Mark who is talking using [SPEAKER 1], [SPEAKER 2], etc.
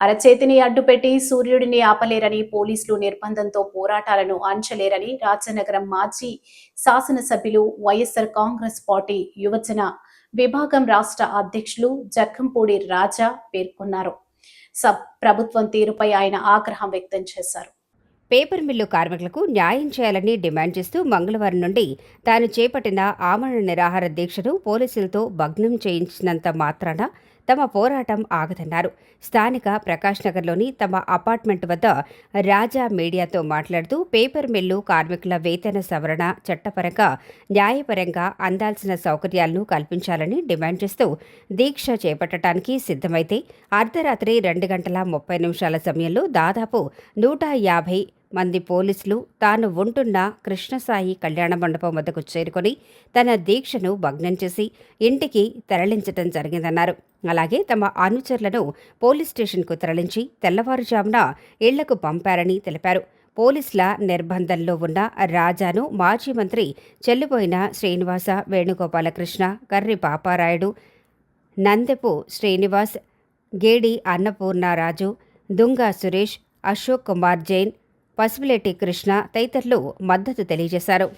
[SPEAKER 1] అరచేతిని అడ్డుపెట్టి సూర్యుడిని ఆపలేరని పోలీసులు నిర్బంధంతో పోరాటాలను అంచలేరని రాజనగరం మాజీ శాసనసభ్యులు వైఎస్ఆర్ కాంగ్రెస్ పార్టీ యువజన విభాగం రాష్ట్ర అధ్యక్షులు జక్కంపూడి రాజా పేర్కొన్నారు. సబ్ ప్రభుత్వం తీరుపై ఆయన ఆగ్రహం వ్యక్తం చేశారు.
[SPEAKER 2] పేపర్ మిల్లు కార్మికులకు న్యాయం చేయాలని డిమాండ్ చేస్తూ మంగళవారం నుండి తాను చేపట్టిన ఆమరణ నిరాహార దీక్షను పోలీసులతో భగ్నం చేయించినంత మాత్రాన తమ పోరాటం ఆగదన్నారు. స్థానిక ప్రకాష్ నగర్లోని తమ అపార్ట్మెంట్ వద్ద రాజా మీడియాతో మాట్లాడుతూ పేపర్ మిల్లు కార్మికుల వేతన సవరణ చట్టపరంగా న్యాయపరంగా అందాల్సిన సౌకర్యాలను కల్పించాలని డిమాండ్ చేస్తూ దీక్ష చేపట్టడానికి సిద్ధమైతే అర్ధరాత్రి రెండు గంటల ముప్పై నిమిషాల సమయంలో దాదాపు నూట యాభై మంది పోలీసులు తాను ఉంటున్న కృష్ణసాయి కళ్యాణ మండపం వద్దకు చేరుకొని తన దీక్షను భగ్నం చేసి ఇంటికి తరలించడం జరిగిందన్నారు. అలాగే తమ అనుచరులను పోలీస్ స్టేషన్కు తరలించి తెల్లవారుజామున ఇళ్ళకు పంపారని తెలిపారు. పోలీసుల నిర్బంధంలో ఉన్న రాజాను మాజీ మంత్రి చెల్లిపోయిన శ్రీనివాస వేణుగోపాలకృష్ణ కర్రి పాపారాయుడు నందెపు శ్రీనివాస్ గేడి అన్నపూర్ణారాజు దుంగ సురేష్ అశోక్ కుమార్ జైన్ పసుపులేటి కృష్ణ తదితరులు మద్దతు తెలియజేశారు.